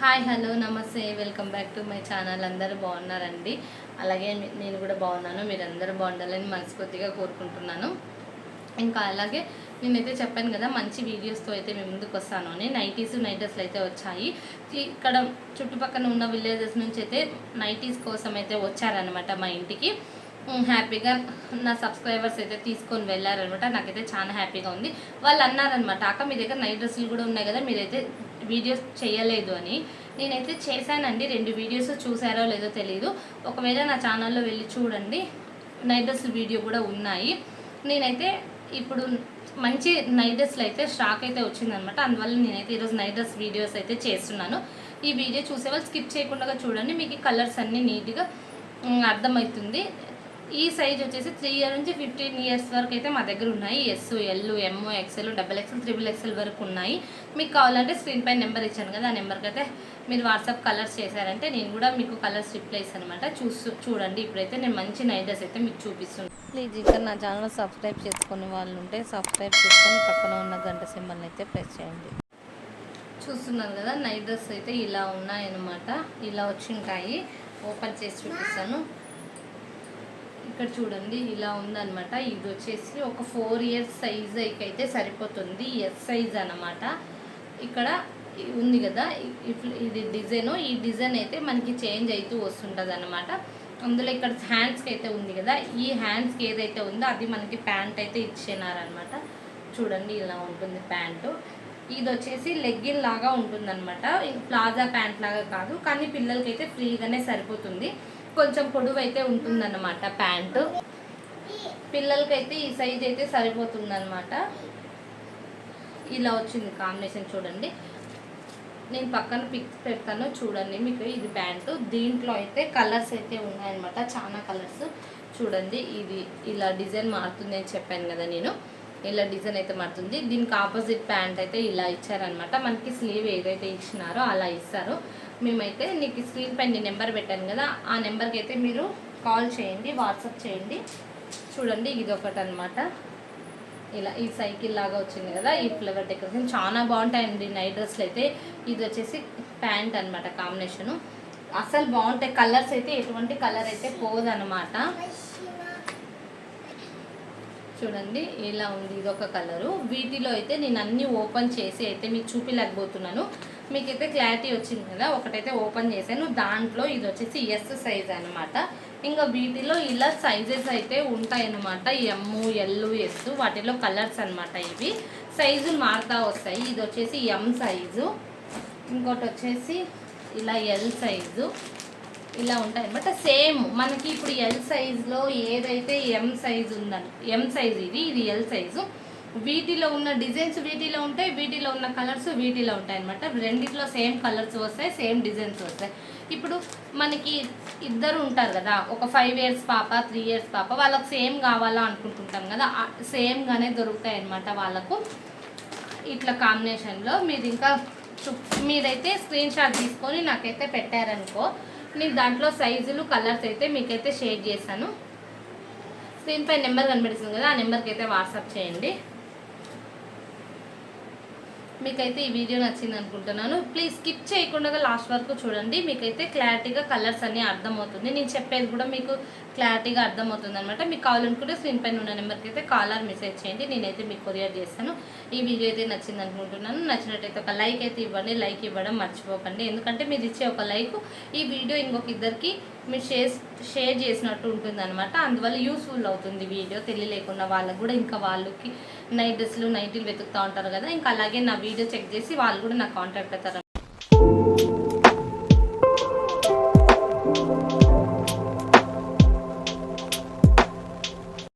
Hi hello నమస్తే welcome back to my channel. అందరూ బాగున్నారండి? అలాగే నేను కూడా బాగున్నాను. మీరందరూ బాగుండాలని మనస్ఫూర్తిగా కోరుకుంటున్నాను. ఇంకా అలాగే నేనైతే చెప్పాను కదా మంచి వీడియోస్తో అయితే మేము ముందుకు వస్తాను అని. నైటీస్ నైటర్స్లు అయితే వచ్చాయి. ఇక్కడ చుట్టుపక్కల ఉన్న విలేజెస్ నుంచి అయితే నైటీస్ కోసం అయితే వచ్చారనమాట మా ఇంటికి. హ్యాపీగా నా సబ్స్క్రైబర్స్ అయితే తీసుకొని వెళ్ళారనమాట నాకైతే చాలా హ్యాపీగా ఉంది. వాళ్ళు అన్నారనమాట అక్క మీ దగ్గర నైట్ డ్రెస్సులు కూడా ఉన్నాయి కదా మీరైతే వీడియోస్ చేయలేదు అని. నేనైతే చేశానండి. రెండు వీడియోస్ చూసారో లేదో తెలియదు ఒకవేళ నా ఛానల్లో వెళ్ళి చూడండి. నైట్ వీడియో కూడా ఉన్నాయి. నేనైతే ఇప్పుడు మంచి నైట్ అయితే స్టాక్ అయితే వచ్చిందనమాట అందువల్ల నేనైతే ఈరోజు నైట్ డ్రెస్ వీడియోస్ అయితే చేస్తున్నాను. ఈ వీడియో చూసేవాళ్ళు స్కిప్ చేయకుండా చూడండి. మీకు కలర్స్ అన్నీ నీట్గా అర్థమవుతుంది. ఈ సైజ్ వచ్చేసి త్రీ ఇయర్ నుంచి ఫిఫ్టీన్ ఇయర్స్ వరకు అయితే మా దగ్గర ఉన్నాయి. S L M XL double XL triple XL వరకు ఉన్నాయి. మీకు కావాలంటే స్క్రీన్ పైన నెంబర్ ఇచ్చాను కదా ఆ నెంబర్కి అయితే మీరు వాట్సాప్ కలర్స్ చేశారంటే నేను కూడా మీకు కలర్స్ రిప్లై అనమాట చూస్తూ చూడండి. ఇప్పుడైతే నేను మంచి నైడర్స్ అయితే మీకు చూపిస్తున్నాను ప్లీజ్ ఇంకా నా ఛానల్ సబ్స్క్రైబ్ చేసుకునే వాళ్ళు ఉంటే సబ్స్క్రైబ్ చేసుకొని పక్కన ఉన్న గంట సింబల్ని అయితే ప్రెస్ చేయండి. చూస్తున్నారు కదా నైట్ డ్రెస్ అయితే ఇలా ఉన్నాయన్నమాట. ఇలా వచ్చి ఉంటాయి ఓపెన్ చేసి చూపిస్తాను. ఇక్కడ చూడండి ఇలా ఉందన్నమాట. ఇది వచ్చేసి ఒక ఫోర్ ఇయర్స్ సైజ్ అయితే సరిపోతుంది. ఎస్ సైజ్ అనమాట ఇక్కడ ఉంది కదా ఇది డిజైన్. ఈ డిజైన్ అయితే మనకి చేంజ్ అవుతూ వస్తుంటుంది అనమాట అందులో ఇక్కడ హ్యాండ్స్కి అయితే ఉంది కదా ఈ హ్యాండ్స్కి ఏదైతే ఉందో అది మనకి ప్యాంట్ అయితే ఇచ్చినారనమాట చూడండి ఇలా ఉంటుంది ప్యాంటు. ఇది వచ్చేసి లెగ్గిన్ లాగా ఉంటుందన్నమాట. ప్లాజా ప్యాంట్ లాగా కాదు కానీ పిల్లలకైతే ఫ్రీగానే సరిపోతుంది. కొంచెం పొడవైతే ఉంటుంది ఉంటుందన్నమాట ప్యాంటు. పిల్లలకైతే ఈ సైజ్ అయితే సరిపోతుందన్నమాట. ఇలా వచ్చింది కాంబినేషన్ చూడండి. నేను పక్కన పిక్స్ పెడతాను చూడండి మీకు ఇది ప్యాంటు. దీంట్లో అయితే కలర్స్ అయితే ఉన్నాయన్నమాట చాలా కలర్స్. చూడండి ఇది ఇలా డిజైన్ మారుతుంది అని చెప్పాను కదా నేను. ఇలా డిజైన్ అయితే మారుతుంది. దీనికి ఆపోజిట్ ప్యాంట్ అయితే ఇలా ఇచ్చారనమాట మనకి స్లీవ్ ఏదైతే ఇచ్చినారో అలా ఇస్తారు. మేమైతే నీకు స్క్రీన్ పైన నేను నెంబర్ పెట్టాను కదా ఆ నెంబర్కి అయితే మీరు కాల్ చేయండి వాట్సాప్ చేయండి. చూడండి ఇది ఒకటి అనమాట ఇలా ఈ సైకిల్ లాగా వచ్చింది కదా ఈ ఫ్లవర్ డెకరేషన్ చాలా బాగుంటాయండి నైట్ డ్రెస్లు అయితే. ఇది వచ్చేసి ప్యాంట్ అన్నమాట కాంబినేషను. అసలు బాగుంటాయి. కలర్స్ అయితే ఎటువంటి కలర్ అయితే పోదనమాట చూడండి ఇలా ఉంది ఇది ఒక కలరు. వీటిలో అయితే నేను అన్నీ ఓపెన్ చేసి అయితే మీకు చూపిలేకపోతున్నాను. మీకైతే క్లారిటీ వచ్చింది కదా ఒకటైతే ఓపెన్ చేశాను. దాంట్లో ఇది వచ్చేసి ఎస్ సైజ్ అనమాట ఇంకా వీటిలో ఇలా సైజెస్ అయితే ఉంటాయన్నమాట. ఎమ్ ఎల్లు ఎస్ వాటిలో కలర్స్ అనమాట ఇవి. సైజులు మారుతూ వస్తాయి. ఇది వచ్చేసి ఎం సైజు ఇంకోటి వచ్చేసి ఇలా ఎల్ సైజు ఇలా ఉంటాయి. అనమాట సేమ్ మనకి ఇప్పుడు ఎల్ సైజులో ఏదైతే ఎం సైజ్ ఉందని ఎం సైజ్ ఇది ఇది ఎల్ సైజు వీటిలో ఉన్న డిజైన్స్ వీటిలో ఉంటాయి వీటిలో ఉన్న కలర్స్ వీటిలో ఉంటాయి అనమాట రెండిట్లో సేమ్ కలర్స్ వస్తాయి సేమ్ డిజైన్స్ వస్తాయి. ఇప్పుడు మనకి ఇద్దరు ఉంటారు కదా ఒక ఫైవ్ ఇయర్స్ పాప త్రీ ఇయర్స్ పాప వాళ్ళకి సేమ్ కావాలా అనుకుంటుంటాం కదా సేమ్గానే దొరుకుతాయి అనమాట వాళ్ళకు. ఇట్లా కాంబినేషన్లో మీరు ఇంకా చు- మీరైతే స్క్రీన్ షాట్ తీసుకొని నాకైతే పెట్టారనుకో నేను దాంట్లో సైజులు కలర్స్ అయితే మీకైతే షేర్ చేశాను స్క్రీన్పై నెంబర్ కనిపిస్తుంది కదా ఆ నెంబర్కి అయితే వాట్సాప్ చేయండి. మీకైతే ఈ వీడియో నచ్చింది అనుకుంటున్నాను. ప్లీజ్ స్కిప్ చేయకుండా లాస్ట్ వరకు చూడండి. మీకైతే క్లారిటీగా కలర్స్ అన్నీ అర్థమవుతుంది. నేను చెప్పేది కూడా మీకు క్లారిటీగా అర్థమవుతుంది అనమాట మీకు కావాలనుకుంటే స్క్రీన్ పైన ఉన్న నెంబర్కి అయితే కాలర్ మెసేజ్ చేయండి. నేనైతే మీకు కొరియర్ చేస్తాను. ఈ వీడియో అయితే నచ్చింది అనుకుంటున్నాను. నచ్చినట్టయితే ఒక లైక్ అయితే ఇవ్వండి. లైక్ ఇవ్వడం మర్చిపోకండి. ఎందుకంటే మీరు ఇచ్చే ఒక లైక్ ఈ వీడియో ఇంకొక ఇద్దరికి మీరు షేర్ షేర్ చేసినట్టు ఉంటుంది అనమాట అందువల్ల యూస్ఫుల్ అవుతుంది వీడియో తెలియలేకుండా వాళ్ళకు కూడా. ఇంకా వాళ్ళకి నైట్ డ్రెస్లు నైటీలు వెతుకుతూ ఉంటారు కదా. ఇంకా అలాగే నా వీడియో చెక్ చేసి వాళ్ళు కూడా నాకు కాంటాక్ట్ అవుతారు